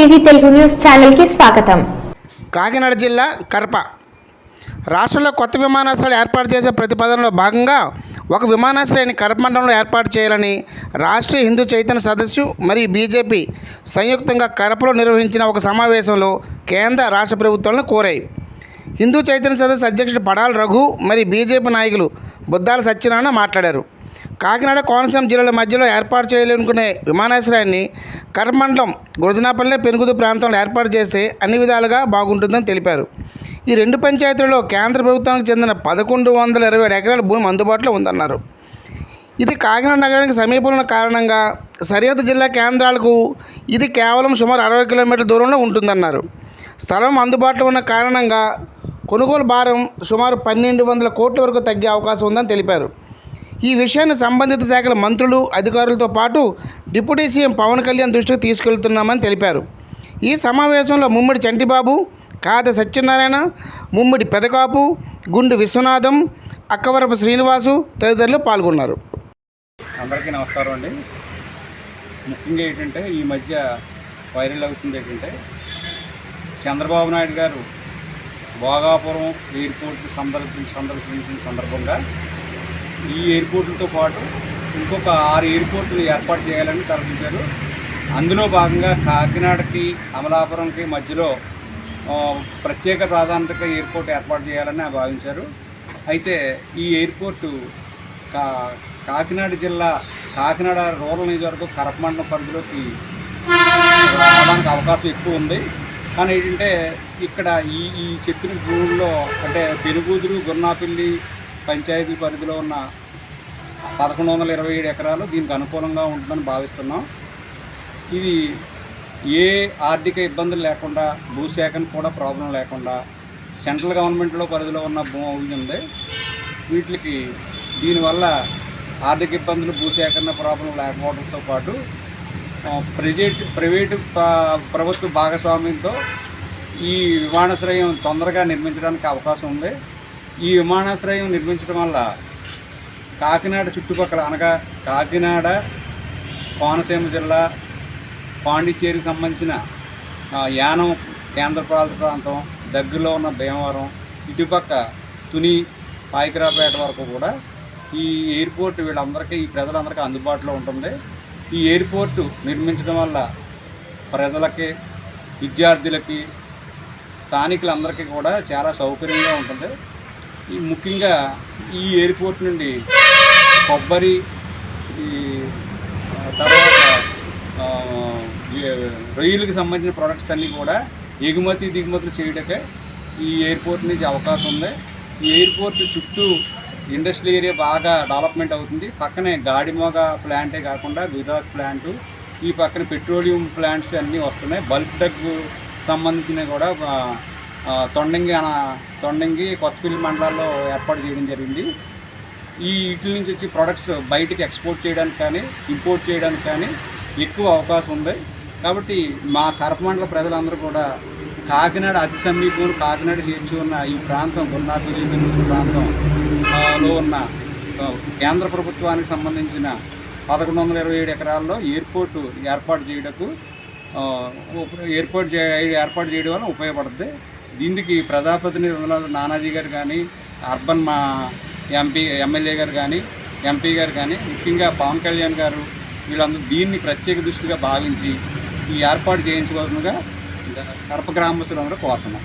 TV Telugu news ఛానల్కి స్వాగతం. కాకినాడ జిల్లా కరప. రాష్ట్రంలో కొత్త విమానాశ్రయాలు ఏర్పాటు చేసే ప్రతిపాదనలో భాగంగా ఒక విమానాశ్రయాన్ని కరప మండలంలో ఏర్పాటు చేయాలని రాష్ట్రీయ హిందూ చైతన్య సదస్సు మరియు బీజేపీ సంయుక్తంగా కరపలో నిర్వహించిన ఒక సమావేశంలో కేంద్ర రాష్ట్ర ప్రభుత్వాలను కోరాయి. హిందూ చైతన్య సదస్సు అధ్యక్షుడు పడాల రఘు మరియు బీజేపీ నాయకులు బుద్దాల సత్యనారాయణ మాట్లాడారు. కాకినాడ కోనసీమ జిల్లాల మధ్యలో ఏర్పాటు చేయాలనుకునే విమానాశ్రయాన్ని కర్మండలం గురజనాపల్లె పెనుగుదు ప్రాంతంలో ఏర్పాటు చేస్తే అన్ని విధాలుగా బాగుంటుందని తెలిపారు. ఈ రెండు పంచాయతీలలో కేంద్ర ప్రభుత్వానికి చెందిన పదకొండు వందల ఇరవై ఏడు ఎకరాల భూమి అందుబాటులో ఉందన్నారు. ఇది కాకినాడ నగరానికి సమీపంలో కారణంగా సరిహద్దు జిల్లా కేంద్రాలకు ఇది కేవలం సుమారు అరవై కిలోమీటర్ల దూరంలో ఉంటుందన్నారు. స్థలం అందుబాటులో ఉన్న కారణంగా కొనుగోలు భారం సుమారు పన్నెండు వందల కోట్ల వరకు తగ్గే అవకాశం ఉందని తెలిపారు. ఈ విషయాన్ని సంబంధిత శాఖల మంత్రులు అధికారులతో పాటు డిప్యూటీ సీఎం పవన్ కళ్యాణ్ దృష్టికి తీసుకెళ్తున్నామని తెలిపారు. ఈ సమావేశంలో ముమ్మడి చంటిబాబు కాద సత్యనారాయణ ముమ్మడి పెదకాపు గుండు విశ్వనాథం అక్కవరపు శ్రీనివాసు తదితరులు పాల్గొన్నారు. అందరికీ నమస్కారం అండి. ముఖ్యంగా ఏంటంటే ఈ మధ్య వైరల్ అవుతుంది ఏంటంటే చంద్రబాబు నాయుడు గారు భోగాపురం ఎయిర్పోర్ట్ సందర్శించిన సందర్భంగా ఈ ఎయిర్పోర్టులతో పాటు ఇంకొక ఆరు ఎయిర్పోర్టులు ఏర్పాటు చేయాలని తలపించారు. అందులో భాగంగా కాకినాడకి అమలాపురంకి మధ్యలో ప్రత్యేక ప్రాధాన్యత ఎయిర్పోర్ట్ ఏర్పాటు చేయాలని భావించారు. అయితే ఈ ఎయిర్పోర్టు కా కాకినాడ జిల్లా కాకినాడ రూరల్ నియోజకవర్గం కరపమండలం పరిధిలోకి రావడానికి అవకాశం ఎక్కువ ఉంది. కానీ ఏంటంటే ఇక్కడ ఈ ఈ చెప్పిన భూముల్లో అంటే పెనుగూదురు గున్నాపిల్లి పంచాయతీ పరిధిలో ఉన్న పదకొండు వందల ఇరవై ఏడు ఎకరాలు దీనికి అనుకూలంగా ఉంటుందని భావిస్తున్నాం. ఇది ఏ ఆర్థిక ఇబ్బందులు లేకుండా భూసేకరణ కూడా ప్రాబ్లం లేకుండా సెంట్రల్ గవర్నమెంట్లో పరిధిలో ఉన్న భూమి ఉంది. వీటికి దీనివల్ల ఆర్థిక ఇబ్బందులు భూసేకరణ ప్రాబ్లం లేకపోవడంతో పాటు ప్రైవేట్ ప్రైవేటు ప్రభుత్వ భాగస్వామ్యంతో ఈ విమానాశ్రయం తొందరగా నిర్మించడానికి అవకాశం ఉంది. ఈ విమానాశ్రయం నిర్మించడం వల్ల కాకినాడ చుట్టుపక్కల అనగా కాకినాడ కోనసీమ జిల్లా పాండిచ్చేరికి సంబంధించిన యానం కేంద్రపాలిత ప్రాంతం దగ్గరలో ఉన్న భీమవరం ఇటుపక్క తుని పాయకరాపేట వరకు కూడా ఈ ఎయిర్పోర్ట్ వీళ్ళందరికీ ఈ ప్రజలందరికీ అందుబాటులో ఉంటుంది. ఈ ఎయిర్పోర్టు నిర్మించడం వల్ల ప్రజలకి విద్యార్థులకి స్థానికులందరికీ కూడా చాలా సౌకర్యంగా ఉంటుంది. ఈ ముఖ్యంగా ఈ ఎయిర్పోర్ట్ నుండి కొబ్బరి ఈ తర్వాత రొయ్యలకు సంబంధించిన ప్రొడక్ట్స్ అన్నీ కూడా ఎగుమతి దిగుమతులు చేయడకే ఈ ఎయిర్పోర్ట్ నుంచి అవకాశం ఉంది. ఈ ఎయిర్పోర్ట్ చుట్టూ ఇండస్ట్రియల్ ఏరియా బాగా డెవలప్మెంట్ అవుతుంది. పక్కనే గాడిమోగ ప్లాంటే కాకుండా గుజరాత్ ప్లాంటు ఈ పక్కన పెట్రోలియం ప్లాంట్స్ అన్నీ వస్తున్నాయి. బల్క్ డగ్ సంబంధించినవి కూడా తొండంగి అన తొండంగి కొత్తపల్లి మండలాల్లో ఏర్పాటు చేయడం జరిగింది. ఈ వీటి నుంచి వచ్చి ప్రొడక్ట్స్ బయటికి ఎక్స్పోర్ట్ చేయడానికి కానీ ఇంపోర్ట్ చేయడానికి కానీ ఎక్కువ అవకాశం ఉంది. కాబట్టి మా కరపమండల ప్రజలందరూ కూడా కాకినాడ అతి సమీపంలో కాకినాడ చేర్చి ఉన్న ఈ ప్రాంతం గున్నాపల్లి బెంగళూరు ప్రాంతం లో ఉన్న కేంద్ర ప్రభుత్వానికి సంబంధించిన పదకొండు వందల ఇరవై ఏడు ఎకరాల్లో ఎయిర్పోర్టు ఏర్పాటు చేయడకు ఏర్పాటు చే ఏర్పాటు చేయడం వల్ల ఉపయోగపడుతుంది దీనికి ప్రజాప్రతినిధి నానాజీ గారు కానీ అర్బన్ మా ఎంపీ ఎమ్మెల్యే గారు కానీ ఎంపీ గారు కానీ ముఖ్యంగా పవన్ కళ్యాణ్ గారు వీళ్ళందరూ దీన్ని ప్రత్యేక దృష్టిగా భావించి ఈ ఏర్పాటు చేయించవలసిందిగా కడప గ్రామస్తులందరూ కోరుతున్నాం.